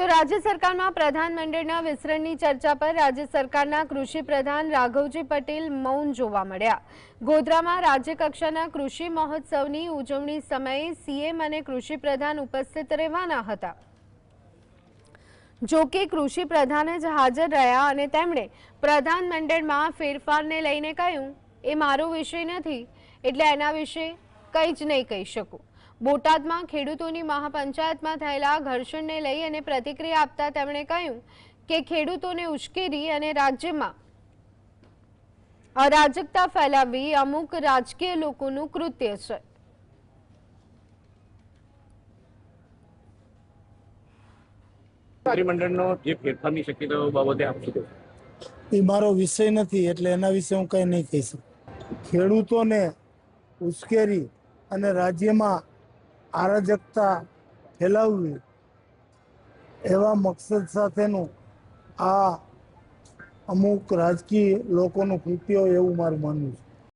તો રાજ્ય સરકારમાં પ્રધાનમંડળના વિસ્તરણની ચર્ચા પર રાજ્ય સરકારના કૃષિ પ્રધાન રાઘવજી પટેલ મૌન જોવા મળ્યા. ગોધરામાં રાજ્ય કક્ષાના કૃષિ મહોત્સવની ઉજવણી સમયે સીએમ અને કૃષિ પ્રધાન ઉપસ્થિત રહેવાના હતા. જો કે કૃષિ પ્રધાન જ હાજર રહ્યા અને તેમણે પ્રધાનમંડળમાં ફેરફારને લઈને કહ્યું, એ મારો વિષય નથી, એટલે એના વિશે કંઈ જ નહીં કહી શકું. બોટાદમાં ખેડૂતોની મહાપંચાયતમાં થયેલા ઘર્ષણને લઈ અને પ્રતિક્રિયા આપતા તેમણે કહ્યું કે ખેડૂતોને ઉશ્કેરી અને રાજ્યમાં અરાજકતા ફેલાવવી અમુક રાજકીય લોકોનું કૃત્ય છે. મંત્રીમંડળનો જે ફેરફારની શક્યતાઓ બાબતે આપ શું એ મારો વિષય નથી એટલે એના વિશે હું કંઈ નહીં કહી શકું. ખેડૂતોને ઉશ્કેરી અને રાજ્યમાં અરાજકતા ફેલાવવી એવા મકસદ સાથેનું આ અમુક રાજકીય લોકોનું કૃત્ય એવું મારું માનવું છે.